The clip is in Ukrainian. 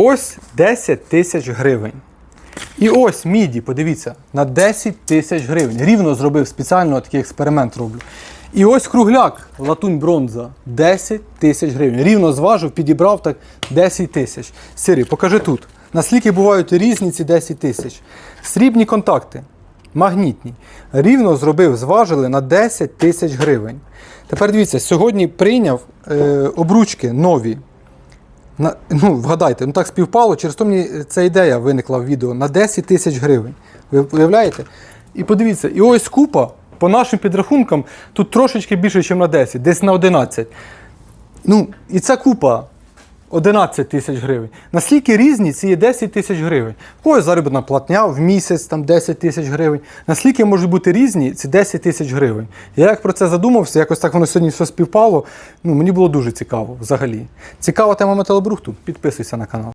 Ось 10 тисяч гривень. І ось міді, подивіться, на 10 тисяч гривень. Рівно зробив спеціально такий експеримент роблю. І ось кругляк, латунь бронза, 10 тисяч гривень. Рівно зважив, підібрав так 10 тисяч. Сирі, покажи тут. Наскільки бувають різні ці 10 тисяч. Срібні контакти, магнітні. Рівно зробив, зважили на 10 тисяч гривень. Тепер дивіться, сьогодні прийняв е, обручки нові. На, ну, вгадайте, ну так співпало, через то мені ця ідея виникла в відео на 10 тисяч гривень. Ви уявляєте? І подивіться, і ось купа, по нашим підрахункам, тут трошечки більше, ніж на 10, десь на 11. Ну, і ця купа 11 тисяч гривень. Наскільки різні ці 10 тисяч гривень? В когось заробітна платня в місяць там 10 тисяч гривень. Наскільки можуть бути різні ці 10 тисяч гривень? Я як про це задумався, якось так воно сьогодні все співпало. Ну, мені було дуже цікаво взагалі. Цікава тема металобрухту? Підписуйся на канал.